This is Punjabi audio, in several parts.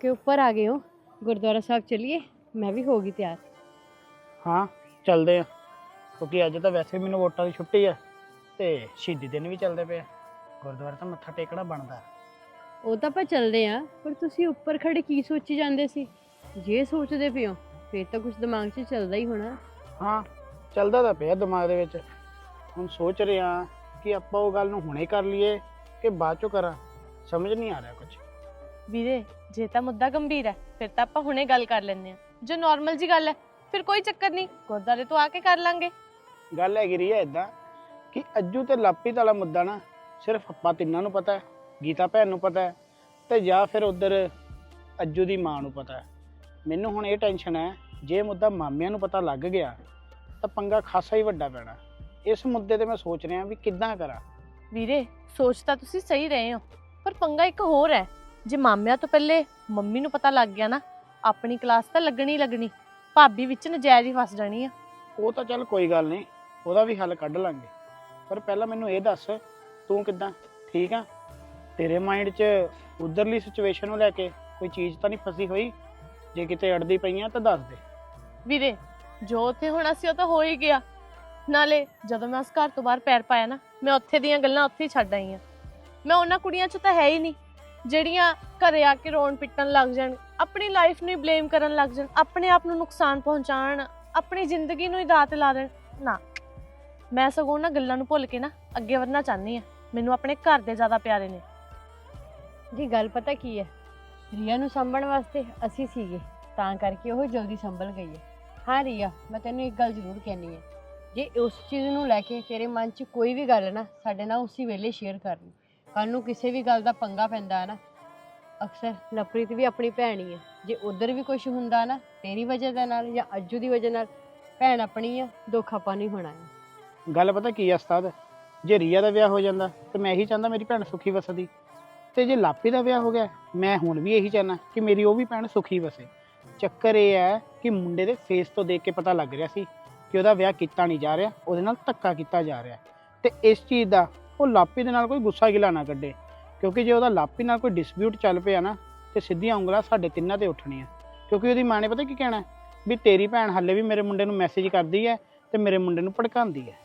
ਕੇ ਉੱਪਰ ਆ ਗਏ ਹੋ। ਗੁਰਦੁਆਰਾ ਸਾਹਿਬ ਚਲਿਏ। ਮੈਂ ਵੀ ਹੋ ਗਈ ਤਿਆਰ। ਹਾਂ ਚੱਲਦੇ ਆ। ਕਿਉਂਕਿ ਅੱਜ ਤਾਂ ਵੈਸੇ ਮੈਨੂੰ ਵੋਟਾਂ ਦੀ ਛੁੱਟੀ ਆ ਤੇ ਸ਼ਹੀਦੀ ਦਿਨ ਵੀ ਚੱਲਦੇ ਪਏ ਆ। ਗੁਰਦੁਆਰਾ ਤਾਂ ਮੱਥਾ ਟੇਕਣਾ ਬਣਦਾ। ਉਹ ਤਾਂ ਆਪਾਂ ਚੱਲਦੇ ਆ ਪਰ ਤੁਸੀਂ ਉੱਪਰ ਖੜੇ ਕੀ ਸੋਚੀ ਜਾਂਦੇ ਸੀ? ਜੇ ਸੋਚਦੇ ਪਿਓ ਫੇਰ ਤਾਂ ਕੁਝ ਦਿਮਾਗ 'ਚ ਚੱਲਦਾ ਹੀ ਹੋਣਾ। ਹਾਂ ਚੱਲਦਾ ਤਾਂ ਪਿਆ ਦਿਮਾਗ ਦੇ ਵਿੱਚ। ਹੁਣ ਸੋਚ ਰਿਹਾ ਕਿ ਆਪਾਂ ਉਹ ਗੱਲ ਨੂੰ ਹੁਣੇ ਕਰ ਲਈਏ ਕਿ ਬਾਅਦ ਚੋਂ ਕਰਾਂ। ਸਮਝ ਨਹੀਂ ਆ ਰਿਹਾ ਕੁਝ ਵੀਰੇ ਜੇ ਤਾਂ ਮੁੱਦਾ ਗੰਭੀਰ ਹੈ ਫਿਰ ਤਾਂ ਆਪਾਂ ਹੁਣੇ ਗੱਲ ਕਰ ਲੈਂਦੇ ਆ ਜੋ ਨਾਰਮਲ ਜੀ ਗੱਲ ਹੈ ਫਿਰ ਕੋਈ ਚੱਕਰ ਨਹੀਂ ਗੁਰਦਾਰੇ ਤੋਂ ਆ ਕੇ ਕਰ ਲਾਂਗੇ। ਗੱਲ ਹੈਗੀ ਰਹੀ ਹੈ ਇਦਾਂ ਕਿ ਅੱਜੂ ਤੇ ਲਾਪੀ ਵਾਲਾ ਮੁੱਦਾ ਨਾ ਸਿਰਫ ਆਪਾਂ ਤਿੰਨਾਂ ਨੂੰ ਪਤਾ ਹੈ ਗੀਤਾ ਭੈਣ ਨੂੰ ਪਤਾ ਹੈ ਤੇ ਜਾਂ ਫਿਰ ਉਧਰ ਅੱਜੂ ਦੀ ਮਾਂ ਨੂੰ ਪਤਾ ਹੈ। ਮੈਨੂੰ ਹੁਣ ਇਹ ਟੈਨਸ਼ਨ ਹੈ ਜੇ ਮੁੱਦਾ ਮਾਮਿਆਂ ਨੂੰ ਪਤਾ ਲੱਗ ਗਿਆ ਤਾਂ ਪੰਗਾ ਖਾਸਾ ਹੀ ਵੱਡਾ ਪੈਣਾ। ਇਸ ਮੁੱਦੇ ਤੇ ਮੈਂ ਸੋਚ ਰਿਹਾ ਵੀ ਕਿੱਦਾਂ ਕਰਾਂ। ਵੀਰੇ ਸੋਚ ਤਾਂ ਤੁਸੀਂ ਸਹੀ ਰਹੇ ਹੋ ਪਰ ਪੰਗਾ ਇੱਕ ਹੋਰ ਹੈ। ਜੇ ਮਾਮਿਆਂ ਤੋਂ ਪਹਿਲੇ ਮੰਮੀ ਨੂੰ ਪਤਾ ਲੱਗ ਗਿਆ ਨਾ ਆਪਣੀ ਕਲਾਸ ਤਾਂ ਲੱਗਣੀ ਹੀ ਲੱਗਣੀ ਭਾਬੀ ਵਿੱਚ ਨਜਾਇਜ਼ ਹੀ ਫਸ ਜਾਣੀ ਆ। ਉਹ ਤਾਂ ਚੱਲ ਕੋਈ ਗੱਲ ਨਹੀਂ ਉਹਦਾ ਵੀ ਹੱਲ ਕੱਢ ਲਾਂਗੇ। ਪਰ ਪਹਿਲਾਂ ਮੈਨੂੰ ਇਹ ਦੱਸ ਤੂੰ ਕਿੱਦਾਂ? ਠੀਕ ਆ? ਤੇਰੇ ਮਾਈਂਡ 'ਚ ਉਧਰਲੀ ਸਿਚੁਏਸ਼ਨ ਨੂੰ ਲੈ ਕੇ ਕੋਈ ਚੀਜ਼ ਤਾਂ ਨਹੀਂ ਫਸੀ ਹੋਈ? ਜੇ ਕਿਤੇ ਅੜਦੀ ਪਈਆਂ ਤਾਂ ਦੱਸ ਦੇ। ਵੀਰੇ ਜੋ ਉੱਥੇ ਹੋਣਾ ਸੀ ਉਹ ਤਾਂ ਹੋ ਹੀ ਗਿਆ। ਨਾਲੇ ਜਦੋਂ ਮੈਂ ਉਸ ਘਰ ਤੋਂ ਬਾਹਰ ਪੈਰ ਪਾਇਆ ਨਾ ਮੈਂ ਉੱਥੇ ਦੀਆਂ ਗੱਲਾਂ ਉੱਥੇ ਹੀ ਛੱਡ ਆਈ ਆ। ਮੈਂ ਉਹਨਾਂ ਕੁੜੀਆਂ 'ਚ ਤਾਂ ਹੈ ਹੀ ਨਹੀਂ। ਜਿਹੜੀਆਂ ਘਰੇ ਆ ਕੇ ਰੋਣ ਪਿੱਟਣ ਲੱਗ ਜਾਣ, ਆਪਣੀ ਲਾਈਫ ਨੂੰ ਹੀ ਬਲੇਮ ਕਰਨ ਲੱਗ ਜਾਣ, ਆਪਣੇ ਆਪ ਨੂੰ ਨੁਕਸਾਨ ਪਹੁੰਚਾਉਣ, ਆਪਣੀ ਜ਼ਿੰਦਗੀ ਨੂੰ ਹੀ ਦਾਅ ਤੇ ਲਾ ਦੇਣ। ਨਾ, ਮੈਂ ਸਗੋਂ ਉਹਨਾਂ ਗੱਲਾਂ ਨੂੰ ਭੁੱਲ ਕੇ ਨਾ ਅੱਗੇ ਵਧਣਾ ਚਾਹਨੀ ਆ ਮੈਨੂੰ ਆਪਣੇ ਘਰ ਦੇ ਜ਼ਿਆਦਾ ਪਿਆਰੇ ਨੇ। ਜੀ, ਗੱਲ ਪਤਾ ਕੀ ਹੈ? ਰੀਆ ਨੂੰ ਸੰਭਣ ਵਾਸਤੇ ਅਸੀਂ ਸੀਗੇ, ਤਾਂ ਕਰਕੇ ਉਹ ਜਲਦੀ ਸੰਭਲ ਗਈ ਹੈ। ਹਾਂ ਰੀਆ, ਮੈਂ ਤੈਨੂੰ ਇੱਕ ਗੱਲ ਜ਼ਰੂਰ ਕਹਿਣੀ ਹੈ। ਜੇ ਉਸ ਚੀਜ਼ ਨੂੰ ਲੈ ਕੇ ਤੇਰੇ ਮਨ 'ਚ ਕੋਈ ਵੀ ਗੱਲ ਹੈ ਨਾ, ਸਾਡੇ ਨਾਲ ਉਸੇ ਵੇਲੇ ਸ਼ੇਅਰ ਕਰ ਕੱਲ ਨੂੰ ਕਿਸੇ ਵੀ ਗੱਲ ਦਾ ਪੰਗਾ ਪੈਂਦਾ ਹੈ ਨਾ, ਅਕਸਰ ਲਪ੍ਰੀਤ ਵੀ ਆਪਣੀ ਭੈਣ ਹੀ ਹੈ ਜੇ ਉਧਰ ਵੀ ਕੁਝ ਹੁੰਦਾ ਨਾ, ਤੇਰੀ ਵਜ੍ਹਾ ਦੇ ਨਾਲ ਜਾਂ ਅੱਜੂ ਦੀ ਵਜ੍ਹਾ ਨਾਲ, ਭੈਣ ਆਪਣੀ ਆ, ਦੁੱਖ ਆਪਾਂ ਨਹੀਂ ਹੋਣਾ ਹੈ। ਗੱਲ ਪਤਾ ਕੀ ਆ ਉਸਤਾਦ? ਜੇ ਰੀਆ ਦਾ ਵਿਆਹ ਹੋ ਜਾਂਦਾ, ਤੇ ਮੈਂ ਇਹੀ ਚਾਹੁੰਦਾ ਮੇਰੀ ਭੈਣ ਸੁਖੀ ਵਸਦੀ। ਤੇ ਜੇ ਲਾਪੀ ਦਾ ਵਿਆਹ ਹੋ ਗਿਆ, ਮੈਂ ਹੁਣ ਵੀ ਇਹੀ ਚਾਹੁੰਦਾ ਕਿ ਮੇਰੀ ਉਹ ਵੀ ਭੈਣ ਸੁਖੀ ਵਸੇ। ਚੱਕਰ ਇਹ ਹੈ ਕਿ ਮੁੰਡੇ ਦੇ ਫੇਸ ਤੋਂ ਦੇਖ ਕੇ ਪਤਾ ਲੱਗ ਰਿਹਾ ਸੀ ਕਿ ਉਹਦਾ ਵਿਆਹ ਕੀਤਾ ਨਹੀਂ ਜਾ ਰਿਹਾ, ਉਹਦੇ ਨਾਲ ਧੱਕਾ ਕੀਤਾ ਜਾ ਰਿਹਾ। ਤੇ ਇਸ ਚੀਜ਼ ਦਾ ਉਹ ਲਾਪੀ ਦੇ ਨਾਲ ਕੋਈ ਗੁੱਸਾ ਗਿਲਾ ਨਾ ਕੱਢੇ। ਕਿਉਂਕਿ ਜੇ ਉਹਦਾ ਲਾਪੀ ਨਾਲ ਕੋਈ ਡਿਸਪਿਊਟ ਚੱਲ ਪਿਆ ਨਾ, ਤੇ ਸਿੱਧੀਆਂ ਉਂਗਲਾਂ ਸਾਡੇ ਤਿੰਨਾਂ ਤੇ ਉੱਠਣੀਆਂ। ਕਿਉਂਕਿ ਉਹਦੀ ਮਾਂ ਨੇ ਪਤਾ ਕੀ ਕਹਿਣਾ? ਵੀ ਤੇਰੀ ਭੈਣ ਹੱਲੇ ਵੀ ਮੇਰੇ ਮੁੰਡੇ ਨੂੰ ਮੈਸੇਜ ਕਰਦੀ ਹੈ ਤੇ ਮੇਰੇ ਮੁੰਡੇ ਨੂੰ ਭੜਕਾਉਂਦੀ ਹੈ।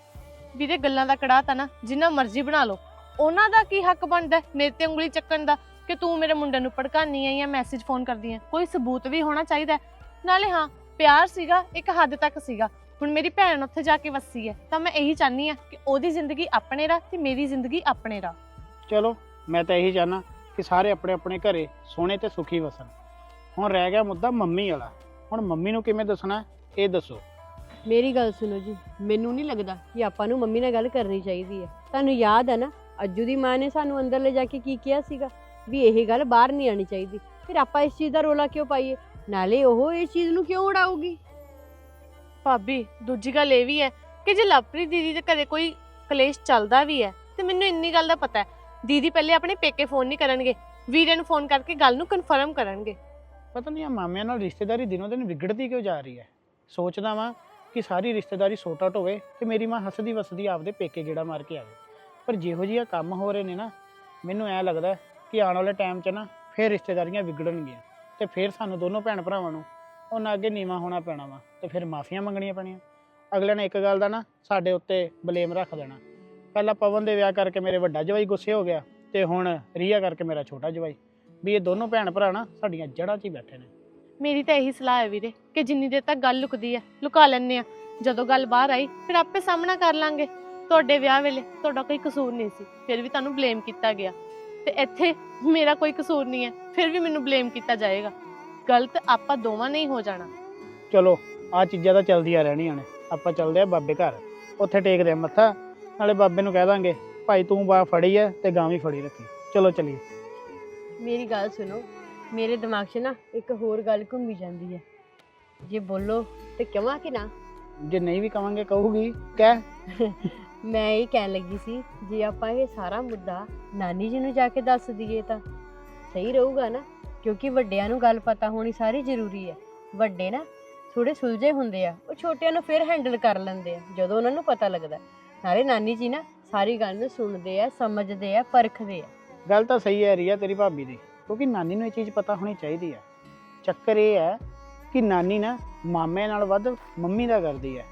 ਵੀਰੇ ਗੱਲਾਂ ਦਾ ਕੜਾਹ ਤਾਂ ਨਾ, ਜਿੰਨਾ ਮਰਜ਼ੀ ਬਣਾ ਲਓ। ਉਹਨਾਂ ਦਾ ਕੀ ਹੱਕ ਬਣਦਾ ਮੇਰੇ ਤੇ ਉਂਗਲੀ ਚੱਕਣ ਦਾ ਕਿ ਤੂੰ ਮੇਰੇ ਮੁੰਡੇ ਨੂੰ ਭੜਕਾਨੀ ਹੈ ਜਾਂ ਮੈਸੇਜ ਫੋਨ ਕਰਦੀ ਹੈ? ਕੋਈ ਸਬੂਤ ਵੀ ਹੋਣਾ ਚਾਹੀਦਾ ਨਾਲੇ ਹਾਂ, ਪਿਆਰ ਸੀਗਾ, ਇੱਕ ਹੱਦ ਤੱਕ ਸੀਗਾ। ਹੁਣ ਮੇਰੀ ਭੈਣ ਉੱਥੇ ਜਾ ਕੇ ਵਸੀ ਹੈ ਤਾਂ ਮੈਂ ਇਹੀ ਚਾਹਨੀ ਆ ਕਿ ਉਹਦੀ ਜ਼ਿੰਦਗੀ ਆਪਣੇ ਰਾਹ ਤੇ ਮੇਰੀ ਜ਼ਿੰਦਗੀ ਆਪਣੇ ਰਾਹ। ਚਲੋ ਮੈਂ ਤਾਂ ਇਹੀ ਚਾਹਨਾ ਕਿ ਸਾਰੇ ਆਪਣੇ ਆਪਣੇ ਘਰੇ ਸੋਹਣੇ ਤੇ ਸੁਖੀ ਵਸਣ। ਹੁਣ ਰਹਿ ਗਿਆ ਮੁੱਦਾ ਮੰਮੀ ਵਾਲਾ। ਹੁਣ ਮੰਮੀ ਨੂੰ ਕਿਵੇਂ ਦੱਸਣਾ ਇਹ ਦੱਸੋ। ਮੇਰੀ ਗੱਲ ਸੁਣੋ ਜੀ ਮੈਨੂੰ ਨਹੀਂ ਲੱਗਦਾ ਕਿ ਆਪਾਂ ਨੂੰ ਮੰਮੀ ਨਾਲ ਗੱਲ ਕਰਨੀ ਚਾਹੀਦੀ ਹੈ। ਤੁਹਾਨੂੰ ਯਾਦ ਹੈ ਨਾ ਅੱਜੂ ਦੀ ਮਾਂ ਨੇ ਸਾਨੂੰ ਅੰਦਰ ਲੈ ਜਾ ਕੇ ਕੀ ਕਿਹਾ ਸੀਗਾ? ਵੀ ਇਹ ਗੱਲ ਬਾਹਰ ਨਹੀਂ ਆਣੀ ਚਾਹੀਦੀ। ਫਿਰ ਆਪਾਂ ਇਸ ਚੀਜ਼ ਦਾ ਰੋਲਾ ਕਿਉਂ ਪਾਈਏ? ਨਾਲੇ ਉਹ ਇਸ ਚੀਜ਼ ਨੂੰ ਕਿਉਂ ਉਡਾਊਗੀ? ਭਾਬੀ, ਦੂਜੀ ਗੱਲ ਇਹ ਵੀ ਹੈ ਕਿ ਜੇ ਲਵਪ੍ਰੀਤ ਦੀਦੀ ਦੇ ਘਰੇ ਕੋਈ ਕਲੇਸ਼ ਚੱਲਦਾ ਵੀ ਹੈ, ਤੇ ਮੈਨੂੰ ਇੰਨੀ ਗੱਲ ਦਾ ਪਤਾ ਹੈ। ਦੀਦੀ ਪਹਿਲੇ ਆਪਣੇ ਪੇਕੇ ਫੋਨ ਨਹੀਂ ਕਰਨਗੇ, ਵੀਰੇ ਨੂੰ ਫੋਨ ਕਰਕੇ ਗੱਲ ਨੂੰ ਕਨਫਰਮ ਕਰਨਗੇ। ਪਤਾ ਨਹੀਂ ਆ ਮਾਮਿਆਂ ਨਾਲ ਰਿਸ਼ਤੇਦਾਰੀ ਦਿਨੋਂ ਦਿਨ ਵਿਗੜਦੀ ਕਿਉਂ ਜਾ ਰਹੀ ਹੈ? ਸੋਚਦਾ ਵਾਂ ਕਿ ਸਾਰੀ ਰਿਸ਼ਤੇਦਾਰੀ ਸੋਟ ਆਊਟ ਹੋਵੇ ਤੇ ਮੇਰੀ ਮਾਂ ਹੱਸਦੀ ਵਸਦੀ ਆਪਦੇ ਪੇਕੇ ਗੇੜਾ ਮਾਰ ਕੇ ਆਵੇ ਪਰ ਜਿਹੋ ਜਿਹਾ ਕੰਮ ਹੋ ਰਹੇ ਨੇ ਨਾ, ਮੈਨੂੰ ਐ ਲੱਗਦਾ ਕਿ ਆਉਣ ਵਾਲੇ ਟਾਈਮ 'ਚ ਨਾ ਫੇਰ ਰਿਸ਼ਤੇਦਾਰੀਆਂ ਵਿਗੜਨਗੀਆਂ ਤੇ ਫੇਰ ਸਾਨੂੰ ਦੋਨੋਂ ਭੈਣ ਭਰਾਵਾਂ ਨੂੰ ਉਹਨਾਂ ਅੱਗੇ ਨੀਵਾ ਹੋਣਾ ਪੈਣਾ ਵਾ। ਤੇ ਫਿਰ ਮਾਫੀਆਂ ਮੰਗਣੀਆਂ ਪੈਣੀਆਂ। ਅਗਲੇ ਨੇ ਇੱਕ ਗੱਲ ਦਾ ਨਾ ਸਾਡੇ ਉੱਤੇ ਬਲੇਮ ਰੱਖ ਦੇਣਾ। ਪਹਿਲਾਂ ਪਵਨ ਦੇ ਵਿਆਹ ਕਰਕੇ ਮੇਰੇ ਵੱਡਾ ਜਵਾਈ ਗੁੱਸੇ ਹੋ ਗਿਆ ਤੇ ਹੁਣ ਰੀਆ ਕਰਕੇ ਮੇਰਾ ਛੋਟਾ ਜਵਾਈ। ਵੀ ਇਹ ਦੋਨੋਂ ਭੈਣ ਭਰਾ ਨਾ ਸਾਡੀਆਂ ਜੜ੍ਹਾਂ 'ਚ ਹੀ ਬੈਠੇ ਨੇ। ਮੇਰੀ ਤਾਂ ਇਹੀ ਸਲਾਹ ਹੈ ਵੀਰੇ ਕਿ ਜਿੰਨੀ ਦੇਰ ਤੱਕ ਗੱਲ ਲੁਕਦੀ ਹੈ ਲੁਕਾ ਲੈਣੇ ਆ ਜਦੋਂ ਗੱਲ ਬਾਹਰ ਆਈ ਫਿਰ ਆਪੇ ਸਾਹਮਣਾ ਕਰ ਲਾਂਗੇ। ਤੁਹਾਡੇ ਵਿਆਹ ਵੇਲੇ ਤੁਹਾਡਾ ਕੋਈ ਕਸੂਰ ਨਹੀਂ ਸੀ ਫਿਰ ਵੀ ਤੁਹਾਨੂੰ ਬਲੇਮ ਕੀਤਾ ਗਿਆ। ਤੇ ਇੱਥੇ ਮੇਰਾ ਕੋਈ ਕਸੂਰ ਨਹੀਂ ਹੈ ਫਿਰ ਵੀ ਮੈਨੂੰ ਬਲੇਮ ਕੀਤਾ ਜਾਏਗਾ। ਗਲਤ ਆਪਾਂ ਦੋਵਾਂ ਨੇ ਹੀ ਹੋ ਜਾਣਾ। ਚਲੋ ਆ ਚੀਜ਼ਾਂ ਤਾਂ ਚੱਲਦੀਆਂ ਰਹਿਣੀਆਂ ਨੇ। ਆਪਾਂ ਚੱਲਦੇ ਆ ਬਾਬੇ ਘਰ। ਉੱਥੇ ਟੇਕਦੇ ਆ ਮੱਥਾ ਨਾਲੇ ਬਾਬੇ ਨੂੰ ਕਹਿ ਦਾਂਗੇ ਭਾਈ ਤੂੰ ਬਾ ਫੜੀ ਐ ਤੇ ਗਾਂ ਵੀ ਫੜੀ ਰੱਖੀ। ਚਲੋ ਚਲੀਏ। ਮੇਰੀ ਗੱਲ ਸੁਣੋ ਮੇਰੇ ਦਿਮਾਗ 'ਚ ਨਾ ਇੱਕ ਹੋਰ ਗੱਲ ਘੁੰਮੀ ਜਾਂਦੀ ਹੈ ਜੇ ਬੋਲੋ ਤੇ ਕਹਾਂ ਕਿ ਨਾ? ਜੇ ਨਹੀਂ ਵੀ ਕਵਾਂਗੇ ਕਹੂਗੀ। ਕਹਿ। ਮੈਂ ਇਹ ਕਹਿਣ ਲੱਗੀ ਸੀ ਜੇ ਆਪਾਂ ਇਹ ਸਾਰਾ ਮੁੱਦਾ ਨਾਨੀ ਜੀ ਨੂੰ ਜਾ ਕੇ ਦੱਸ ਦਈਏ ਤਾਂ ਸਹੀ ਰਹੂਗਾ ਨਾ? ਕਿਉਂਕਿ ਵੱਡਿਆਂ ਨੂੰ ਗੱਲ ਪਤਾ ਹੋਣੀ ਸਾਰੀ ਜ਼ਰੂਰੀ ਹੈ ਵੱਡੇ ਨਾ ਥੋੜੇ ਸੁਲਝੇ ਹੁੰਦੇ ਆ, ਉਹ ਛੋਟਿਆਂ ਨੂੰ ਫਿਰ ਹੈਂਡਲ ਕਰ ਲੈਂਦੇ ਆ, ਜਦੋਂ ਉਹਨਾਂ ਨੂੰ ਪਤਾ ਲੱਗਦਾ। ਨਾਲੇ ਨਾਨੀ ਜੀ ਨਾ ਸਾਰੀ ਗੱਲ ਨੂੰ ਸੁਣਦੇ ਆ, ਸਮਝਦੇ ਆ, ਪਰਖਦੇ ਆ। ਗੱਲ ਤਾਂ ਸਹੀ ਹੈ ਰੀਆ, ਤੇਰੀ ਭਾਬੀ ਦੀ, ਕਿਉਂਕਿ ਨਾਨੀ ਨੂੰ ਇਹ ਚੀਜ਼ ਪਤਾ ਹੋਣੀ ਚਾਹੀਦੀ ਹੈ ਚੱਕਰ ਇਹ ਹੈ ਕਿ ਨਾਨੀ ਨਾ ਮਾਮੇ ਨਾਲ ਵੱਧ ਮੰਮੀ ਦਾ ਕਰਦੀ ਹੈ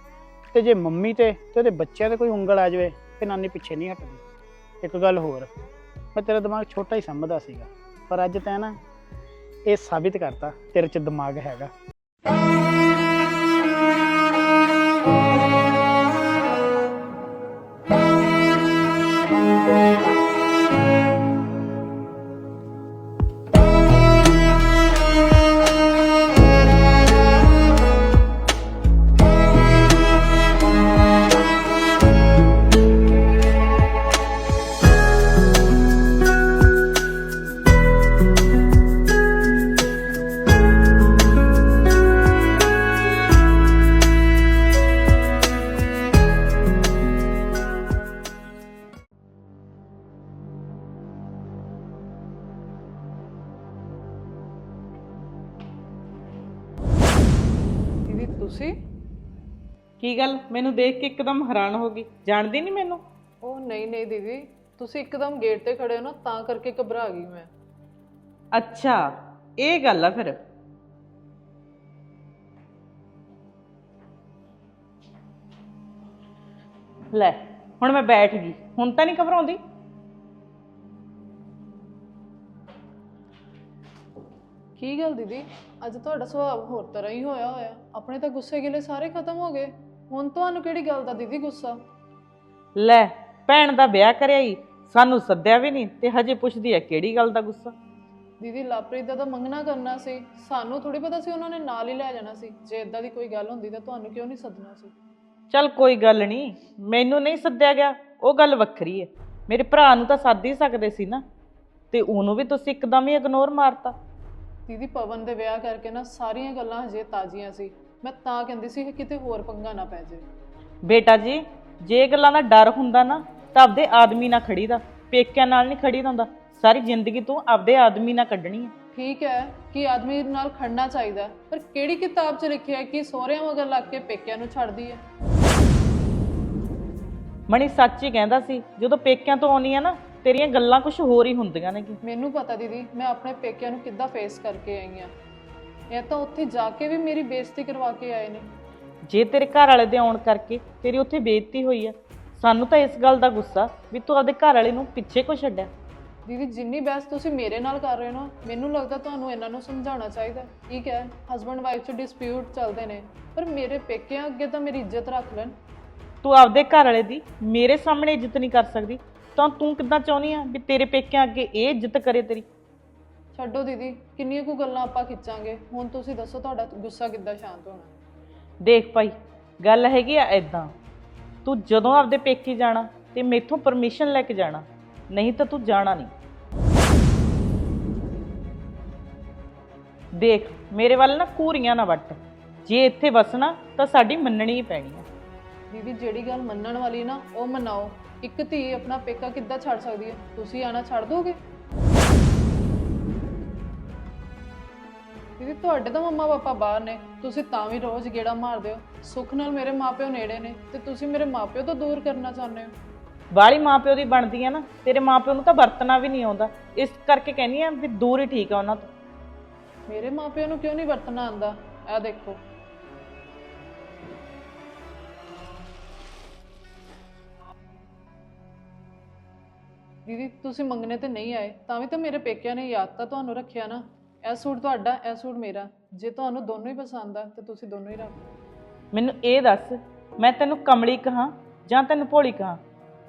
ਤੇ ਜੇ ਮੰਮੀ ਤੇ ਤੇ ਉਹਦੇ ਬੱਚਿਆਂ ਤੇ ਕੋਈ ਉਂਗਲ ਆ ਜਾਵੇ, ਤੇ ਨਾਨੀ ਪਿੱਛੇ ਨਹੀਂ ਹਟਦੀ। ਇੱਕ ਗੱਲ ਹੋਰ, ਮੈਂ ਤੇਰਾ ਦਿਮਾਗ ਛੋਟਾ ਹੀ ਸਮਝਦਾ ਸੀਗਾ, ਪਰ ਅੱਜ ਤੈਂ ਨਾ ਇਹ ਸਾਬਿਤ ਕਰਤਾ, ਤੇਰੇ 'ਚ ਦਿਮਾਗ ਹੈਗਾ। ਮੈਨੂੰ ਦੇਖ ਕੇ ਇੱਕਦਮ ਹੈਰਾਨ ਹੋ ਗਈ। ਜਾਣਦੀ ਨਹੀਂ ਮੈਨੂੰ? ਉਹ ਨਹੀਂ ਨਹੀਂ ਦੀਦੀ। ਤੁਸੀਂ ਇੱਕਦਮ ਗੇਟ ਤੇ ਖੜੇ ਹੋ ਨਾ ਤਾਂ ਕਰਕੇ ਘਬਰਾ ਗਈ ਮੈਂ। ਅੱਛਾ ਇਹ ਗੱਲ ਆ ਫਿਰ। ਲੈ ਹੁਣ ਮੈਂ ਬੈਠ ਗਈ। ਹੁਣ ਤਾਂ ਨਹੀਂ ਘਬਰਾਉਂਦੀ? ਕੀ ਗੱਲ ਦੀਦੀ? ਅੱਜ ਤੁਹਾਡਾ ਸੁਭਾਅ ਹੋਰ ਤਰ੍ਹਾਂ ਹੀ ਹੋਇਆ ਹੋਇਆ। ਆਪਣੇ ਤਾਂ ਗੁੱਸੇ ਗਿਲੇ ਸਾਰੇ ਖਤਮ ਹੋ ਗਏ। ਹੁਣ ਤੁਹਾਨੂੰ ਕਿਹੜੀ ਗੱਲ ਦਾ ਦੀਦੀ ਗੁੱਸਾ? ਲੈ ਭੈਣ ਦਾ ਵਿਆਹ ਕਰਿਆ ਹੀ ਸਾਨੂੰ ਸੱਦਿਆ ਵੀ ਨਹੀਂ ਤੇ ਹਜੇ ਪੁੱਛਦੀ ਐ ਕਿਹੜੀ ਗੱਲ ਦਾ ਗੁੱਸਾ? ਦੀਦੀ ਲਾਪ੍ਰੀਤ ਦਾ ਤਾਂ ਮੰਗਣਾ ਕਰਨਾ ਸੀ ਸਾਨੂੰ ਥੋੜੀ ਪਤਾ ਸੀ ਉਹਨਾਂ ਨੇ ਨਾਲ ਹੀ ਲੈ ਜਾਣਾ ਸੀ ਜੇ ਇਦਾਂ ਦੀ ਕੋਈ ਗੱਲ ਹੁੰਦੀ ਤਾਂ ਤੁਹਾਨੂੰ ਕਿਉਂ ਨਹੀਂ ਸੱਦਣਾ ਸੀ? ਚੱਲ ਕੋਈ ਗੱਲ ਨਹੀਂ ਮੈਨੂੰ ਨਹੀਂ ਸੱਦਿਆ ਗਿਆ ਉਹ ਗੱਲ ਵੱਖਰੀ ਐ ਮੇਰੇ ਭਰਾ ਨੂੰ ਤਾਂ ਸੱਦ ਹੀ ਸਕਦੇ ਸੀ ਨਾ ਤੇ ਉਹਨੂੰ ਵੀ ਤੁਸੀਂ ਇੱਕਦਮ ਹੀ ਇਗਨੋਰ ਮਾਰਤਾ। ਦੀਦੀ ਪਵਨ ਦੇ ਵਿਆਹ ਕਰਕੇ ਨਾ ਸਾਰੀਆਂ ਗੱਲਾਂ ਹਜੇ ਤਾਜ਼ੀਆਂ ਸੀ ਮੈਂ ਤਾਂ ਕਹਿੰਦੀ ਸੀ ਕਿ ਕਿਤੇ ਹੋਰ ਪੰਗਾ ਨਾ ਪੈ ਜਾਏ ਬੇਟਾ ਜੀ ਜੇ ਗੱਲਾਂ ਦਾ ਡਰ ਹੁੰਦਾ ਨਾ ਤਾਂ ਆਪਦੇ ਆਦਮੀ ਨਾਲ ਖੜੀਦਾ। ਪੇਕਿਆਂ ਨਾਲ ਨਹੀਂ ਖੜੀਦਾ ਹੁੰਦਾ। ਸਾਰੀ ਜ਼ਿੰਦਗੀ ਤੂੰ ਆਪਦੇ ਆਦਮੀ ਨਾਲ ਕੱਢਣੀ ਹੈ। ਠੀਕ ਹੈ ਕਿ ਆਦਮੀ ਨਾਲ ਖੜਨਾ ਚਾਹੀਦਾ ਹੈ, ਪਰ ਕਿਹੜੀ ਕਿਤਾਬ 'ਚ ਲਿਖਿਆ ਹੈ ਕਿ ਸਹੁਰਿਆਂ ਮਗਰ ਲੱਗ ਕੇ ਪੇਕਿਆਂ ਨੂੰ ਛੱਡਦੀ ਹੈ? ਮਣੀ ਸੱਚ ਹੀ ਕਹਿੰਦਾ ਸੀ ਜਦੋਂ ਪੇਕਿਆਂ ਤੋਂ ਆਉਣੀ ਆ ਨਾ ਤੇਰੀਆਂ ਗੱਲਾਂ ਕੁਝ ਹੋਰ ਹੀ ਹੁੰਦੀਆਂ ਨੇ ਕਿ ਮੈਨੂੰ ਪਤਾ ਦੀਦੀ ਮੈਂ ਆਪਣੇ ਪੇਕਿਆਂ ਨੂੰ ਕਿੱਦਾਂ ਫੇਸ ਕਰਕੇ ਆਈ ਹਾਂ। ਇਹ ਤਾਂ ਉੱਥੇ ਜਾ ਕੇ ਵੀ ਮੇਰੀ ਬੇਇੱਜ਼ਤੀ ਕਰਵਾ ਕੇ ਆਏ ਨੇ। ਜੇ ਤੇਰੇ ਘਰ ਵਾਲੇ ਦੇ ਆਉਣ ਕਰਕੇ ਤੇਰੀ ਉੱਥੇ ਬੇਇੱਜ਼ਤੀ ਹੋਈ ਆ ਸਾਨੂੰ ਤਾਂ ਇਸ ਗੱਲ ਦਾ ਗੁੱਸਾ ਵੀ ਤੂੰ ਆਪਦੇ ਘਰ ਵਾਲੇ ਨੂੰ ਪਿੱਛੇ ਕਿਉਂ ਛੱਡਿਆ? ਦੀਦੀ ਜਿੰਨੀ ਬਹਿਸ ਤੁਸੀਂ ਮੇਰੇ ਨਾਲ ਕਰ ਰਹੇ ਹੋ ਨਾ ਮੈਨੂੰ ਲੱਗਦਾ ਤੁਹਾਨੂੰ ਇਹਨਾਂ ਨੂੰ ਸਮਝਾਉਣਾ ਚਾਹੀਦਾ। ਠੀਕ ਹੈ? ਹਸਬੰਡ ਵਾਈਫ 'ਚ ਡਿਸਪਿਊਟ ਚੱਲਦੇ ਨੇ ਪਰ ਮੇਰੇ ਪੇਕਿਆਂ ਅੱਗੇ ਤਾਂ ਮੇਰੀ ਇੱਜ਼ਤ ਰੱਖ ਲੈਣ। ਤੂੰ ਆਪਦੇ ਘਰ ਵਾਲੇ ਦੀ ਮੇਰੇ ਸਾਹਮਣੇ ਇੱਜ਼ਤ ਨਹੀਂ ਕਰ ਸਕਦੀ ਤਾਂ ਤੂੰ ਕਿੱਦਾਂ ਚਾਹੁੰਦੀ ਆ ਵੀ ਤੇਰੇ ਪੇਕਿਆਂ ਅੱਗੇ ਇਹ ਇੱਜ਼ਤ ਕਰੇ ਤੇਰੀ? ਛੱਡੋ ਦੀਦੀ ਕਿੰਨੀਆਂ ਕੁ ਗੱਲਾਂ ਆਪਾਂ ਖਿੱਚਾਂਗੇ। ਹੁਣ ਤੁਸੀਂ ਦੱਸੋ ਤੁਹਾਡਾ ਗੁੱਸਾ ਕਿੱਦਾਂ ਸ਼ਾਂਤ ਹੋਣਾ। ਦੇਖ ਭਾਈ ਗੱਲ ਹੈਗੀ ਆ ਐਦਾਂ ਤੂੰ ਜਦੋਂ ਆਪਦੇ ਪੇਕੇ ਜਾਣਾ ਤੇ ਮੇਥੋਂ ਪਰਮਿਸ਼ਨ ਲੈ ਕੇ ਜਾਣਾ ਨਹੀਂ ਤਾਂ ਤੂੰ ਜਾਣਾ ਨਹੀਂ। ਦੇਖ ਮੇਰੇ ਵੱਲ ਨਾ ਕੂਰੀਆਂ ਨਾ ਵੱਟ। ਜੇ ਇੱਥੇ ਵਸਣਾ ਤਾਂ ਸਾਡੀ ਮੰਨਣੀ ਹੀ ਪੈਣੀ ਆ। ਦੀਦੀ ਜਿਹੜੀ ਗੱਲ ਮੰਨਣ ਵਾਲੀ ਨਾ ਉਹ ਮਨਾਓ। ਇੱਕ ਧੀ ਆਪਣਾ ਪੇਕਾ ਕਿੱਦਾਂ ਛੱਡ ਸਕਦੀ ਹੈ? ਤੁਸੀਂ ਆਣਾ ਛੱਡ ਦੋਗੇ? ਦੀਦੀ ਤੁਹਾਡੇ ਤਾਂ ਮੰਮਾ ਪਾਪਾ ਬਾਹਰ ਨੇ ਤੁਸੀਂ ਤਾਂ ਵੀ ਰੋਜ਼ ਗੇੜਾ ਮਾਰਦੇ ਹੋ। ਸੁੱਖ ਨਾਲ ਮੇਰੇ ਮਾਪਿਓ ਨੇੜੇ ਨੇ ਤੇ ਤੁਸੀਂ ਮੇਰੇ ਮਾਪਿਓ ਤੋਂ ਦੂਰ ਕਰਨਾ ਚਾਹੁੰਦੇ ਹੋ। ਬਾਲੀ ਮਾਪਿਓ ਦੀ ਬਣਦੀ ਆ ਨਾ ਤੇਰੇ ਮਾਪਿਓ ਨੂੰ ਤਾਂ ਵਰਤਣਾ ਵੀ ਨਹੀਂ ਆਉਂਦਾ। ਇਸ ਕਰਕੇ ਕਹਿੰਦੀ ਆ ਵੀ ਦੂਰ ਹੀ ਠੀਕ ਆ ਉਹਨਾਂ ਤੋਂ। ਮੇਰੇ ਮਾਪਿਆਂ ਨੂੰ ਕਿਉਂ ਨਹੀਂ ਵਰਤਣਾ ਆਂਦਾ ਇਹ ਦੇਖੋ। ਦੀਦੀ ਤੁਸੀਂ ਮੰਗਣੇ ਤੇ ਨਹੀਂ ਆਏ ਤਾਂ ਵੀ ਤਾਂ ਮੇਰੇ ਪੇਕਿਆਂ ਨੇ ਯਾਦ ਤਾਂ ਤੁਹਾਨੂੰ ਰੱਖਿਆ ਨਾ। ਇਹ ਸੂਟ ਤੁਹਾਡਾ ਇਹ ਸੂਟ ਮੇਰਾ। ਜੇ ਤੁਹਾਨੂੰ ਦੋਨੋਂ ਹੀ ਪਸੰਦ ਆ ਤੇ ਤੁਸੀਂ ਦੋਨੋਂ ਹੀ ਰੱਖ ਲਓ। ਮੈਨੂੰ ਇਹ ਦੱਸ ਮੈਂ ਤੈਨੂੰ ਕਮਲੀ ਕਹਾਂ ਜਾਂ ਤੈਨੂੰ ਭੋਲੀ ਕਹਾਂ?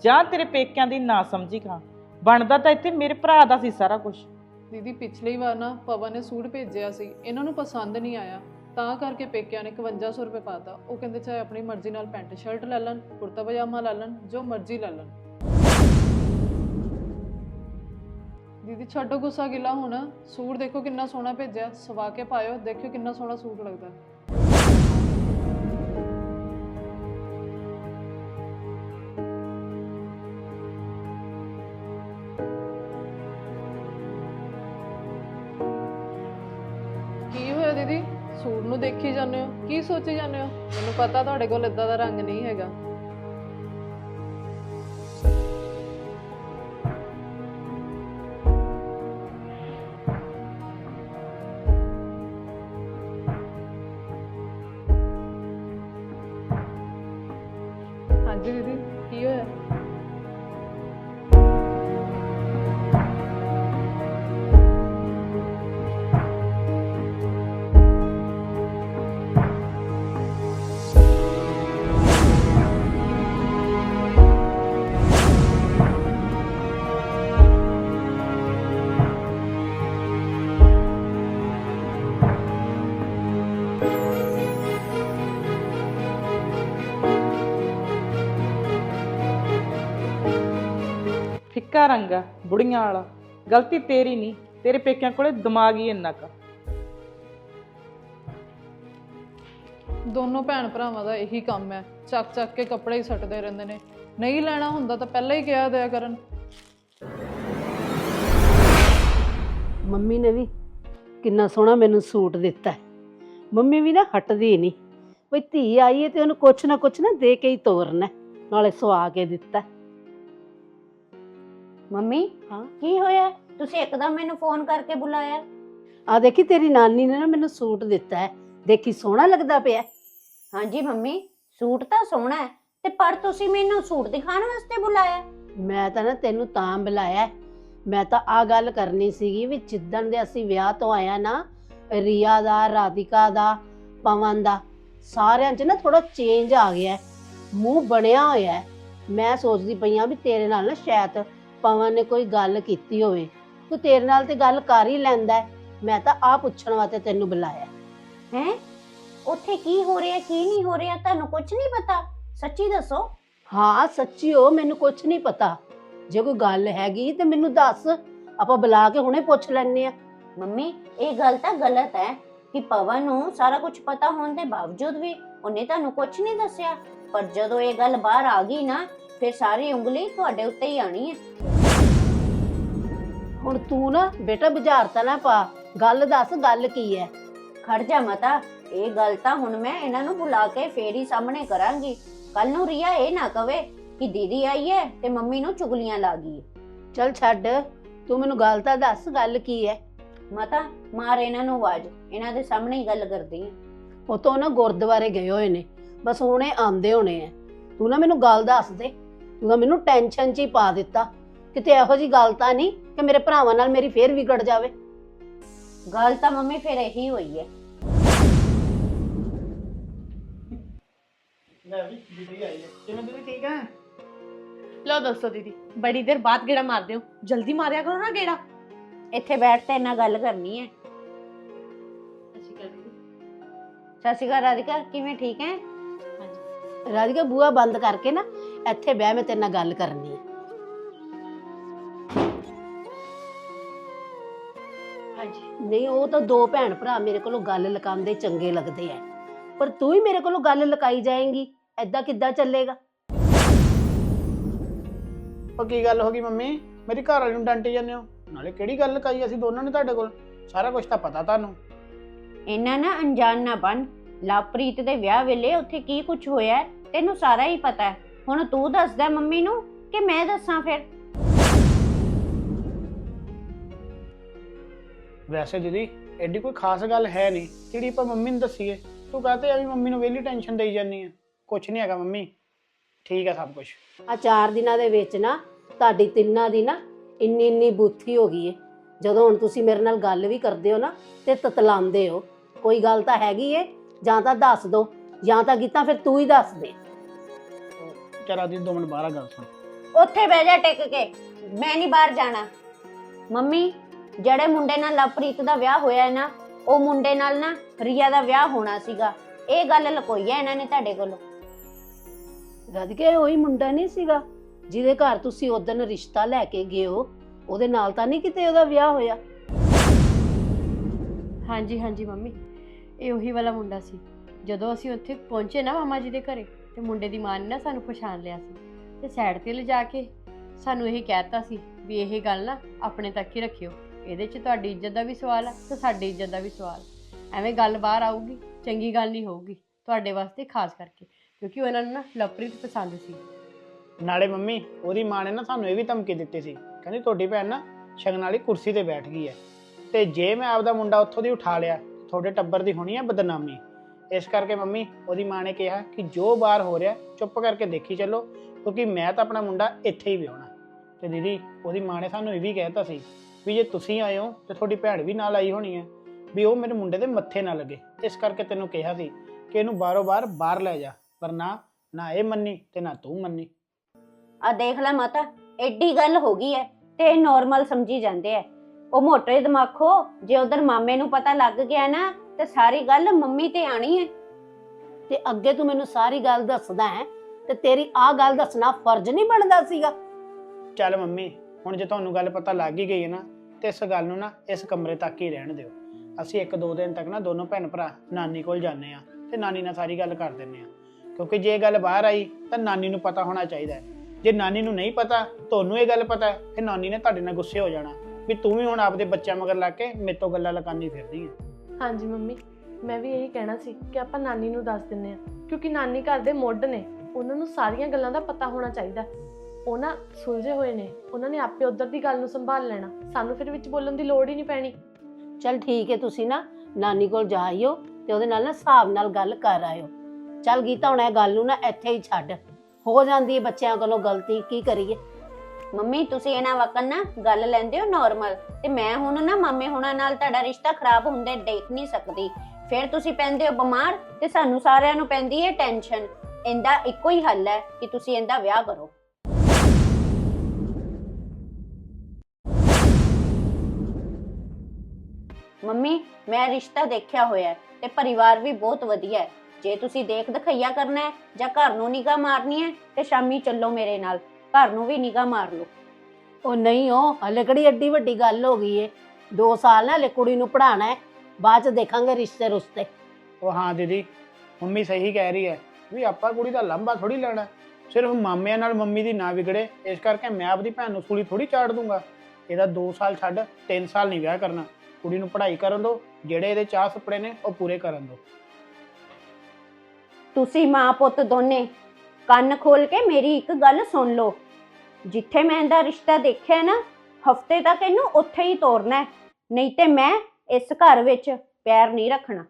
ਜਾਂ ਤੇਰੇ ਪੇਕਿਆਂ ਦੀ ਨਾ ਸਮਝੀ ਕਹਾਂ? ਬਣਦਾ ਤਾਂ ਇੱਥੇ ਮੇਰੇ ਭਰਾ ਦਾ ਸੀ ਸਾਰਾ ਕੁਝ ਦੀਦੀ ਪਿਛਲੀ ਵਾਰ ਨਾ ਪਵਨ ਨੇ ਸੂਟ ਭੇਜਿਆ ਸੀ ਇਹਨਾਂ ਨੂੰ ਪਸੰਦ ਨਹੀਂ ਆਇਆ। ਤਾਂ ਕਰਕੇ ਪੇਕਿਆਂ ਨੇ 5100 ਰੁਪਏ ਪਾਤਾ ਉਹ ਕਹਿੰਦੇ ਚਾਹੇ ਆਪਣੀ ਮਰਜ਼ੀ ਨਾਲ ਪੈਂਟ ਸ਼ਰਟ ਲੈ ਲੈਣ ਕੁੜਤਾ ਪਜਾਮਾ ਲੈ ਲੈਣ ਜੋ ਮਰਜ਼ੀ ਲੈ ਲੈਣ। ਦੀਦੀ, ਛੱਡੋ ਗੁੱਸਾ ਗਿਲਾ ਹੁਣ। ਸੂਟ ਦੇਖੋ ਕਿੰਨਾ ਸੋਹਣਾ ਭੇਜਿਆ, ਸਵਾ ਕੇ ਪਾਇਓ, ਦੇਖਿਓ ਕਿੰਨਾ ਸੋਹਣਾ ਸੂਟ ਲੱਗਦਾ। ਕੀ ਹੋਇਆ ਦੀਦੀ? ਸੂਟ ਨੂੰ ਦੇਖੀ ਜਾਂਦੇ ਹੋ? ਕੀ ਸੋਚੀ ਜਾਂਦੇ ਹੋ? ਮੈਨੂੰ ਪਤਾ ਤੁਹਾਡੇ ਕੋਲ ਇਦਾਂ ਦਾ ਰੰਗ ਨਹੀਂ ਹੈਗਾ। ਫਿੱਕਾ ਰੰਗ ਆ ਬੁੜੀਆਂ ਵਾਲਾ ਗਲਤੀ ਤੇਰੀ ਨਹੀਂ ਤੇਰੇ ਪੇਕਿਆਂ ਕੋਲੇ ਦਿਮਾਗ ਹੀ ਇੰਨਾ ਕਾ ਦੋਨੋਂ ਭੈਣ ਭਰਾਵਾਂ ਦਾ ਇਹੀ ਕੰਮ ਹੈ ਚੱਕ ਚੱਕ ਕੇ ਕੱਪੜੇ ਹੀ ਸੱਟਦੇ ਰਹਿੰਦੇ ਨੇ ਨਹੀਂ ਲੈਣਾ ਹੁੰਦਾ ਤਾਂ ਪਹਿਲਾਂ ਹੀ ਕਿਹਾ ਦਿਆ ਕਰਨ ਮੰਮੀ ਨੇ ਵੀ ਕਿੰਨਾ ਸੋਹਣਾ ਮੈਨੂੰ ਸੂਟ ਦਿੱਤਾ ਹੈ। ਮੰਮੀ ਵੀ ਨਾ ਹਟਦੀ ਨਹੀਂ ਬਈ ਧੀ ਆਈ ਹੈ ਤੇ ਉਹਨੂੰ ਕੁਛ ਨਾ ਕੁਛ ਨਾ ਦੇ ਕੇ ਹੀ ਤੋਰਨਾ ਹੈ। ਨਾਲੇ ਸਵਾ ਕੇ ਦਿੱਤਾ ਹੈ। ਮੰਮੀ ਹਾਂ? ਕੀ ਹੋਇਆ ਤੁਸੀਂ ਇੱਕਦਮ ਮੈਨੂੰ ਫੋਨ ਕਰਕੇ ਬੁਲਾਇਆ ਆ ਦੇਖੀ ਤੇਰੀ ਨਾਨੀ ਨੇ ਨਾ ਮੈਨੂੰ ਸੂਟ ਦਿੱਤਾ ਹੈ ਦੇਖੀ ਸੋਹਣਾ ਲੱਗਦਾ ਪਿਆ। ਹਾਂਜੀ ਮੰਮੀ ਸੂਟ ਤਾਂ ਸੋਹਣਾ ਹੈ ਤੇ ਪਰ ਤੁਸੀਂ ਮੈਨੂੰ ਸੂਟ ਦਿਖਾਉਣ ਵਾਸਤੇ ਬੁਲਾਇਆ ਮੈਂ ਤਾਂ ਨਾ ਤੈਨੂੰ ਤਾਂ ਬੁਲਾਇਆ। ਮੈਂ ਤਾਂ ਆ ਗੱਲ ਕਰਨੀ ਸੀਗੀ ਵੀ ਜਿੱਦਣ ਦੇ ਅਸੀਂ ਵਿਆਹ ਤੋਂ ਆਇਆ ਨਾ ਰੀਆ ਦਾ ਰਾਧਿਕਾ ਦਾ ਪਵਨ ਦਾ ਸਾਰਿਆਂ 'ਚ ਨਾ ਥੋੜਾ ਚੇਂਜ ਆ ਗਿਆ। ਮੂੰਹ ਬਣਿਆ ਹੋਇਆ ਹੈ। ਮੈਂ ਸੋਚਦੀ ਪਈ ਆ ਵੀ ਤੇਰੇ ਨਾਲ ਨਾ ਸ਼ਾਇਦ ਪਵਨ ਨੇ ਕੋਈ ਗੱਲ ਕੀਤੀ ਹੋਵੇ ਤੂੰ ਤੇਰੇ ਨਾਲ ਤੇ ਗੱਲ ਕਰ ਹੀ ਲੈਂਦਾ ਹੈ। ਮੈਂ ਤਾਂ ਆ ਪੁੱਛਣ ਵਾਸਤੇ ਤੈਨੂੰ ਬੁਲਾਇਆ। ਹੈ? ਉੱਥੇ ਕੀ ਹੋ ਰਿਹਾ ਕੀ ਨਹੀਂ ਹੋ ਰਿਹਾ ਤੁਹਾਨੂੰ ਕੁਝ ਨਹੀਂ ਪਤਾ? ਸੱਚੀ ਦੱਸੋ। ਹਾਂ ਸੱਚੀ ਹੋ ਮੈਨੂੰ ਕੁਝ ਨਹੀਂ ਪਤਾ। ਜੇ ਕੋਈ ਗੱਲ ਹੈਗੀ ਤੇ ਮੈਨੂੰ ਦੱਸ। ਆਪਾਂ ਬੁਲਾ ਕੇ ਹੁਣੇ ਪੁੱਛ ਲੈਣੇ ਆ ਮੰਮੀ ਇਹ ਗੱਲ ਤਾਂ ਗਲਤ ਹੈ ਕਿ ਪਵਨ ਨੂੰ ਸਾਰਾ ਕੁਝ ਪਤਾ ਹੋਣ ਦੇ ਬਾਵਜੂਦ ਵੀ ਉਹਨੇ ਤੁਹਾਨੂੰ ਕੁਝ ਨਹੀਂ ਦੱਸਿਆ। ਪਰ ਜਦੋਂ ਇਹ ਗੱਲ ਬਾਹਰ ਆ ਗਈ ਨਾ ਫਿਰ ਸਾਰੀ ਉਂਗਲੀ ਤੁਹਾਡੇ ਉੱਤੇ ਹੀ ਆਣੀ ਹੈ। ਹੁਣ ਤੂੰ ਨਾ ਬੇਟਾ ਬਾਜ਼ਾਰ ਤਾਂ ਨਾ ਪਾ, ਗੱਲ ਦੱਸ ਗੱਲ ਕੀ ਹੈ? ਖੜ ਜਾ ਮਤਾ, ਇਹ ਗੱਲ ਤਾਂ ਹੁਣ ਮੈਂ ਇਹਨਾਂ ਨੂੰ ਬੁਲਾ ਕੇ ਫੇਰ ਹੀ ਸਾਹਮਣੇ ਕਰਾਂਗੀ। ਕੱਲ ਨੂੰ ਰੀਆ ਇਹ ਨਾ ਕਵੇ ਕਿ ਦੀਦੀ ਆਈ ਹੈ ਤੇ ਮੰਮੀ ਨੂੰ ਚੁਗਲੀਆਂ ਲਾ ਗਈ ਹੈ। ਚਲ ਛੱਡ, ਤੂੰ ਮੈਨੂੰ ਗੱਲ ਤਾਂ ਦੱਸ ਗੱਲ ਕੀ ਹੈ? ਮਤਾ, ਮਾਰ ਇਹਨਾਂ ਨੂੰ ਆਵਾਜ਼, ਇਹਨਾਂ ਦੇ ਸਾਹਮਣੇ ਹੀ ਗੱਲ ਕਰਦੀ ਹੈ। ਉਹ ਤੋਂ ਨਾ ਗੁਰਦੁਆਰੇ ਗਏ ਹੋਏ ਨੇ, ਬਸ ਹੁਣੇ ਆਉਂਦੇ ਹੋਣੇ ਆ ਤੂੰ ਨਾ ਮੈਨੂੰ ਗੱਲ ਦੱਸ ਦੇ। ਤਾਂ ਮੈਨੂੰ ਟੈਨਸ਼ਨ 'ਚ ਹੀ ਪਾ ਦਿੱਤਾ। ਕਿਤੇ ਇਹੋ ਜੀ ਗੱਲ ਤਾਂ ਨਹੀਂ ਕਿ ਮੇਰੇ ਭਰਾਵਾਂ ਨਾਲ ਮੇਰੀ ਫੇਰ ਵਿਗੜ ਜਾਵੇ। ਗੱਲ ਤਾਂ ਮੰਮੀ ਫਿਰ ਇਹੀ ਹੋਈ ਹੈ। ਲੈ ਵੀ ਦੀਦੀ ਆਈ ਹੈ। ਕਿਵੇਂ ਦੀਦੀ ਠੀਕ ਹੈ? ਲਓ ਦੱਸੋ ਦੀਦੀ ਬੜੀ ਦੇਰ ਬਾਅਦ ਗੇੜਾ ਮਾਰਦੇ ਹੋ। ਜਲਦੀ ਮਾਰਿਆ ਕਰੋ ਨਾ ਗੇੜਾ। ਇੱਥੇ ਬੈਠ ਤੇ ਇਹਨਾਂ ਗੱਲ ਕਰਨੀ ਹੈ। ਸਤਿ ਸ਼੍ਰੀ ਅਕਾਲ ਰਾਧਿਕਾ ਕਿਵੇਂ ਠੀਕ ਹੈ? ਰਾਧਿਕਾ ਬੂਆ ਬੰਦ ਕਰਕੇ ਨਾ ਇੱਥੇ ਬਹਿ ਮੈਂ ਤੇਰੇ ਨਾਲ ਗੱਲ ਕਰਨੀ ਹੈ ਹਾਂਜੀ। ਨਹੀਂ ਉਹ ਤਾਂ ਦੋ ਭੈਣ ਭਰਾ ਮੇਰੇ ਕੋਲੋਂ ਗੱਲ ਲਕਾਉਂਦੇ ਚੰਗੇ ਲੱਗਦੇ ਐ। ਪਰ ਤੂੰ ਹੀ ਮੇਰੇ ਕੋਲੋਂ ਗੱਲ ਲਕਾਈ ਜਾਏਂਗੀ ਐਦਾਂ ਕਿੱਦਾਂ ਚੱਲੇਗਾ? ਉਹ ਕੀ ਗੱਲ ਹੋ ਗਈ ਮੰਮੀ? ਮੇਰੀ ਘਰ ਵਾਲੀ ਨੂੰ ਡਾਂਟੀ ਜਾਂਦੇ ਹੋ। ਨਾਲੇ ਕਿਹੜੀ ਗੱਲ ਕਹੀ ਅਸੀਂ ਦੋਨਾਂ ਨੇ ਤੁਹਾਡੇ ਕੋਲ? ਸਾਰਾ ਕੁਝ ਤਾਂ ਪਤਾ ਤੁਹਾਨੂੰ। ਇਹਨਾਂ ਨਾ ਅਣਜਾਣ ਨਾ ਬਣ। ਲਾਪ੍ਰੀਤ ਦੇ ਵਿਆਹ ਵੇਲੇ ਉੱਥੇ ਕੀ ਕੁਝ ਹੋਇਆ ਹੈ, ਤੈਨੂੰ ਸਾਰਾ ਹੀ ਪਤਾ ਹੈ। ਹੁਣ ਤੂੰ ਦੱਸਦਾ ਮੰਮੀ ਨੂੰ ਕਿ ਮੈਂ ਦੱਸਾਂ ਫਿਰ। ਵੈਸੇ ਦੀਦੀ ਐਡੀ ਕੋਈ ਖਾਸ ਗੱਲ ਹੈ ਨਹੀਂ ਜਿਹੜੀ ਆਪਾਂ ਮੰਮੀ ਨੂੰ ਦੱਸੀਏ। ਤੂੰ ਕਹਤੇ ਆ ਵੀ ਮੰਮੀ ਨੂੰ ਵੇਲੀ ਟੈਨਸ਼ਨ ਦੇਈ ਜਾਂਦੀ ਹੈ ਕੁਝ ਨਹੀਂ ਹੈਗਾ ਮੰਮੀ। ਠੀਕ ਹੈ ਸਭ ਕੁਝ ਆ ਚਾਰ ਦਿਨਾਂ ਦੇ ਵਿੱਚ ਨਾ ਤੁਹਾਡੀ ਤਿੰਨਾਂ ਦੀ ਨਾ ਇੰਨੀ ਇੰਨੀ ਬੁੱਥੀ ਹੋ ਗਈ ਏ। ਜਦੋਂ ਹੁਣ ਤੁਸੀਂ ਮੇਰੇ ਨਾਲ ਗੱਲ ਵੀ ਕਰਦੇ ਹੋ ਨਾ ਤੇ ਤਤਲਾਉਂਦੇ ਹੋ। ਕੋਈ ਗੱਲ ਤਾਂ ਹੈਗੀ ਏ ਜਾਂ ਤਾਂ ਦੱਸ ਦੋ ਜਾਂ ਤਾਂ ਕੀਤਾ ਫਿਰ ਤੂੰ ਹੀ ਦੱਸ ਦੇ। ਚਰਾ ਦੀ ਦੋ ਮਿੰਟ ਬਾਹਰ ਆ ਗੱਲ ਸੁਣ। ਉੱਥੇ ਬਹਿ ਜਾ ਟਿਕ ਕੇ। ਮੈਂ ਨਹੀਂ ਬਾਹਰ ਜਾਣਾ। ਮੰਮੀ ਜਿਹੜੇ ਮੁੰਡੇ ਨਾਲ ਲਵਪ੍ਰੀਤ ਦਾ ਵਿਆਹ ਹੋਇਆ ਹੈ ਨਾ ਉਹ ਮੁੰਡੇ ਨਾਲ ਨਾ ਰੀਆ ਦਾ ਵਿਆਹ ਹੋਣਾ ਸੀਗਾ। ਇਹ ਗੱਲ ਲਕੋਈ ਹੈ ਇਹਨਾਂ ਨੇ ਤੁਹਾਡੇ ਕੋਲੋਂ। ਰਾਧਿਕੇ ਉਹੀ ਮੁੰਡਾ ਨਹੀਂ ਸੀਗਾ ਜਿਹਦੇ ਘਰ ਤੁਸੀਂ ਉਦੋਂ ਰਿਸ਼ਤਾ ਲੈ ਕੇ ਗਏ ਹੋ ਉਹਦੇ ਨਾਲ ਤਾਂ ਨਹੀਂ ਕਿਤੇ ਉਹਦਾ ਵਿਆਹ ਹੋਇਆ? ਹਾਂਜੀ ਹਾਂਜੀ ਮੰਮੀ ਇਹ ਉਹੀ ਵਾਲਾ ਮੁੰਡਾ ਸੀ। ਜਦੋਂ ਅਸੀਂ ਉੱਥੇ ਪਹੁੰਚੇ ਨਾ ਮਾਮਾ ਜੀ ਦੇ ਘਰੇ ਤੇ ਮੁੰਡੇ ਦੀ ਮਾਂ ਨੇ ਨਾ ਸਾਨੂੰ ਪਛਾਣ ਲਿਆ ਸੀ ਤੇ ਸਾਈਡ ਤੇ ਲਿਜਾ ਕੇ ਸਾਨੂੰ ਇਹ ਕਹਿਤਾ ਸੀ ਵੀ ਇਹ ਗੱਲ ਨਾ ਆਪਣੇ ਤੱਕ ਹੀ ਰੱਖਿਓ, ਇਹਦੇ 'ਚ ਤੁਹਾਡੀ ਇੱਜ਼ਤ ਦਾ ਵੀ ਸਵਾਲ ਹੈ ਤੇ ਸਾਡੀ ਇੱਜ਼ਤ ਦਾ ਵੀ ਸਵਾਲ ਐਵੇਂ ਗੱਲ ਬਾਹਰ ਆਊਗੀ, ਚੰਗੀ ਗੱਲ ਨਹੀਂ ਹੋਊਗੀ ਤੁਹਾਡੇ ਵਾਸਤੇ ਖਾਸ ਕਰਕੇ, ਕਿਉਂਕਿ ਉਹਨਾਂ ਨੂੰ ਨਾ ਲਵਪ੍ਰੀਤ ਪਸੰਦ ਸੀ। ਨਾਲੇ ਮੰਮੀ, ਉਹਦੀ ਮਾਂ ਨੇ ਨਾ ਸਾਨੂੰ ਇਹ ਵੀ ਧਮਕੀ ਦਿੱਤੀ ਸੀ, ਕਹਿੰਦੀ ਤੁਹਾਡੀ ਭੈਣ ਨਾ ਸ਼ਗਨ ਵਾਲੀ ਕੁਰਸੀ ਤੇ ਬੈਠ ਗਈ ਹੈ। ਤੇ ਜੇ ਮੈਂ ਆਪਦਾ ਮੁੰਡਾ ਉੱਥੋਂ ਦੀ ਉਠਾ ਲਿਆ, ਤੁਹਾਡੇ ਟੱਬਰ ਦੀ ਹੋਣੀ ਹੈ ਬਦਨਾਮੀ? ਇਸ ਕਰਕੇ ਮੰਮੀ ਉਹਦੀ ਮਾਂ ਨੇ ਕਿਹਾ ਕਿ ਜੋ ਬਾਹਰ ਹੋ ਰਿਹਾ, ਚੁੱਪ ਕਰਕੇ ਦੇਖੀ ਚੱਲੋ, ਕਿਉਂਕਿ ਮੈਂ ਤਾਂ ਆਪਣਾ ਮੁੰਡਾ ਇੱਥੇ ਹੀ ਵਿਆਹਣਾ। ਤੇ ਦੀਦੀ, ਉਹਦੀ ਮਾਂ ਨੇ ਸਾਨੂੰ ਇਹ ਵੀ ਕਹਿਤਾ ਸੀ ਵੀ ਜੇ ਤੁਸੀਂ ਆਏ ਹੋ, ਤੇ ਤੁਹਾਡੀ ਭੈਣ ਵੀ ਨਾਲ ਆਈ ਹੋਣੀ ਹੈ, ਵੀ ਉਹ ਮੇਰੇ ਮੁੰਡੇ ਦੇ ਮੱਥੇ ਨਾ ਲੱਗੇ। ਇਸ ਕਰਕੇ ਤੈਨੂੰ ਕਿਹਾ ਸੀ ਕਿ ਇਹਨੂੰ ਬਾਰੋ ਬਾਰ ਬਾਹਰ ਲੈ ਜਾ, ਪਰ ਨਾ ਨਾ ਇਹ ਮੰਨੀ ਤੇ ਨਾ ਤੂੰ ਮੰਨੀ। ਆ ਦੇਖ ਲੈ ਮਾਤਾ, ਐਡੀ ਗੱਲ ਹੋ ਗਈ ਹੈ ਤੇ ਇਹ ਨਾਰਮਲ ਸਮਝੀ ਜਾਂਦੇ ਐ ਉਹ ਮੋਟੇ ਦਿਮਾਖੋ ਜੇ ਉਧਰ ਮਾਮੇ ਨੂੰ ਪਤਾ ਲੱਗ ਗਿਆ ਨਾ ਤੇ ਸਾਰੀ ਗੱਲ ਮੰਮੀ ਤੇ ਆਣੀ ਹੈ ਤੇ ਅੱਗੇ ਤੂੰ ਮੈਨੂੰ ਸਾਰੀ ਗੱਲ ਦੱਸਦਾ ਹੈ, ਤੇ ਤੇਰੀ ਆ ਗੱਲ ਦੱਸਣਾ ਫਰਜ਼ ਨਹੀਂ ਬਣਦਾ ਸੀਗਾ। ਚੱਲ ਮੰਮੀ, ਹੁਣ ਜੇ ਤੁਹਾਨੂੰ ਗੱਲ ਪਤਾ ਲੱਗ ਹੀ ਗਈ ਹੈ ਨਾ, ਤੇ ਇਸ ਗੱਲ ਨੂੰ ਨਾ ਇਸ ਕਮਰੇ ਤੱਕ ਹੀ ਰਹਿਣ ਦਿਓ। ਅਸੀਂ ਇੱਕ ਦੋ ਦਿਨ ਤੱਕ ਨਾ ਦੋਨੋਂ ਭੈਣ ਭਰਾ ਨਾਨੀ ਕੋਲ ਜਾਂਦੇ ਆ ਤੇ ਨਾਨੀ ਨਾਲ ਸਾਰੀ ਗੱਲ ਕਰ ਦਿੰਨੇ ਆ ਕਿਉਂਕਿ ਜੇ ਇਹ ਗੱਲ ਬਾਹਰ ਆਈ, ਤਾਂ ਨਾਨੀ ਨੂੰ ਪਤਾ ਹੋਣਾ ਚਾਹੀਦਾ ਹੈ। ਜੇ ਨਾਨੀ ਨੂੰ ਨਹੀਂ ਪਤਾ, ਤੁਹਾਨੂੰ ਇਹ ਗੱਲ ਪਤਾ ਹੈ, ਫਿਰ ਨਾਨੀ ਨੇ ਤੁਹਾਡੇ ਨਾਲ ਗੁੱਸੇ ਹੋ ਜਾਣਾ। ਵੀ ਤੂੰ ਵੀ ਹੁਣ ਆਪਦੇ ਬੱਚਿਆਂ ਮਗਰ ਲੱਗ ਕੇ ਮੇਰੇ ਤੋਂ ਗੱਲਾਂ ਲਗਾਨੀ ਫਿਰਦੀ ਹੈ ਹਾਂਜੀ ਮੰਮੀ, ਮੈਂ ਵੀ ਇਹੀ ਕਹਿਣਾ ਸੀ ਕਿ ਆਪਾਂ ਨਾਨੀ ਨੂੰ ਦੱਸ ਦਿੰਨੇ ਆ ਕਿਉਂਕਿ ਨਾਨੀ ਘਰ ਦੇ ਮੁੱਢ ਨੇ, ਉਹਨਾਂ ਨੂੰ ਸਾਰੀਆਂ ਗੱਲਾਂ ਦਾ ਪਤਾ ਹੋਣਾ ਚਾਹੀਦਾ। ਉਹ ਨਾ ਸੁਲਝੇ ਹੋਏ ਨੇ, ਉਹਨਾਂ ਨੇ ਆਪੇ ਉਧਰ ਦੀ ਗੱਲ ਨੂੰ ਸੰਭਾਲ ਲੈਣਾ, ਸਾਨੂੰ ਫਿਰ ਵਿੱਚ ਬੋਲਣ ਦੀ ਲੋੜ ਹੀ ਨਹੀਂ ਪੈਣੀ। ਚਲ ਠੀਕ ਹੈ ਤੁਸੀਂ ਨਾ, ਨਾਨੀ ਕੋਲ ਜਾ ਆਇਓ ਤੇ ਉਹਦੇ ਨਾਲ ਨਾ ਹਿਸਾਬ ਨਾਲ ਗੱਲ ਕਰ ਆਇਓ। ਚਲ ਗੀਤਾ, ਹੁਣ ਇਹ ਗੱਲ ਨੂੰ ਨਾ ਇੱਥੇ ਹੀ ਛੱਡ। ਹੋ ਜਾਂਦੀ ਹੈ ਬੱਚਿਆਂ ਕੋਲੋਂ ਗਲਤੀ, ਕੀ ਕਰੀਏ? ਮੰਮੀ, ਤੁਸੀਂ ਇਹਨਾਂ ਵਕਨ ਨਾ ਗੱਲ ਲੈਂਦੇ ਹੋ ਨਾਰਮਲ ਤੇ ਮੈਂ ਹੁਣ ਨਾ ਮਾਮੇ ਹੁਣਾਂ ਨਾਲ ਤੁਹਾਡਾ ਰਿਸ਼ਤਾ ਖਰਾਬ ਹੁੰਦੇ ਦੇਖ ਨਹੀਂ ਸਕਦੀ। ਫਿਰ ਤੁਸੀਂ ਪੈਂਦੇ ਹੋ ਬਿਮਾਰ ਤੇ ਸਾਨੂੰ ਸਾਰਿਆਂ ਨੂੰ ਪੈਂਦੀ ਹੈ ਟੈਨਸ਼ਨ ਇਹਦਾ ਇੱਕੋ ਹੀ ਹੱਲ ਹੈ ਕਿ ਤੁਸੀਂ ਇਹਦਾ ਵਿਆਹ ਕਰੋ। ਮੰਮੀ, ਮੈਂ ਰਿਸ਼ਤਾ ਦੇਖਿਆ ਹੋਇਆ ਹੈ ਤੇ ਪਰਿਵਾਰ ਵੀ ਬਹੁਤ ਵਧੀਆ ਹੈ। ਜੇ ਤੁਸੀਂ ਦੇਖ ਦਿਖਈਆ ਕਰਨਾ ਹੈ ਜਾਂ ਘਰ ਨੂੰ ਨਿਗਾਹ ਮਾਰਨੀ ਹੈ ਤੇ ਸ਼ਾਮੀ ਚੱਲੋ ਮੇਰੇ ਨਾਲ। ਘਰ ਨੂੰ ਵੀ ਨਿਗਾਹ ਮਾਰ ਲਓ। ਉਹ ਨਹੀਂ ਉਹ ਹਲੇ ਕਿਹੜੀ ਐਡੀ ਵੱਡੀ ਗੱਲ ਹੋ ਗਈ ਏ। 2 ਸਾਲ ਨਾ ਹਲੇ ਕੁੜੀ ਨੂੰ ਪੜਾਣਾ ਹੈ ਬਾਅਦ ਚ ਦੇਖਾਂਗੇ ਰਿਸ਼ਤੇ ਰੁਸ਼ਤੇ। ਉਹ ਹਾਂ ਦੀਦੀ ਮੰਮੀ ਸਹੀ ਕਹਿ ਰਹੀ ਹੈ ਵੀ ਆਪਾਂ ਕੁੜੀ ਦਾ ਲੰਬਾ ਥੋੜੀ ਲੈਣਾ। ਸਿਰਫ ਮਾਮਿਆਂ ਨਾਲ ਮੰਮੀ ਦੀ ਨਾ ਵਿਗੜੇ ਇਸ ਕਰਕੇ ਮੈਂ ਆਪਦੀ ਭੈਣ ਨੂੰ ਸੂਲੀ ਥੋੜੀ ਚਾੜ ਦੂੰਗਾ। ਇਹਦਾ 2 ਸਾਲ ਛੱਡ 3 ਸਾਲ ਨਹੀਂ ਵਿਆਹ ਕਰਨਾ। ਕੁੜੀ ਨੂੰ ਪੜ੍ਹਾਈ ਕਰਨ ਦਿਓ ਜਿਹੜੇ ਇਹਦੇ ਚਾਹ ਸੁਪਨੇ ਨੇ ਉਹ ਪੂਰੇ ਕਰਨ ਦਿਓ ਤੁਸੀਂ ਮਾਂ ਪੁੱਤ ਦੋਨੇ ਕੰਨ ਖੋਲ ਕੇ ਮੇਰੀ ਇੱਕ ਗੱਲ ਸੁਣ ਲਓ। ਜਿੱਥੇ ਮੈਂ ਇਹਦਾ ਰਿਸ਼ਤਾ ਦੇਖਿਆ ਨਾ, ਹਫ਼ਤੇ ਤੱਕ ਇਹਨੂੰ ਉੱਥੇ ਹੀ ਤੋਰਨਾ ਹੈ। ਨਹੀਂ ਤੇ ਮੈਂ ਇਸ ਘਰ ਵਿੱਚ ਪੈਰ ਨਹੀਂ ਰੱਖਣਾ।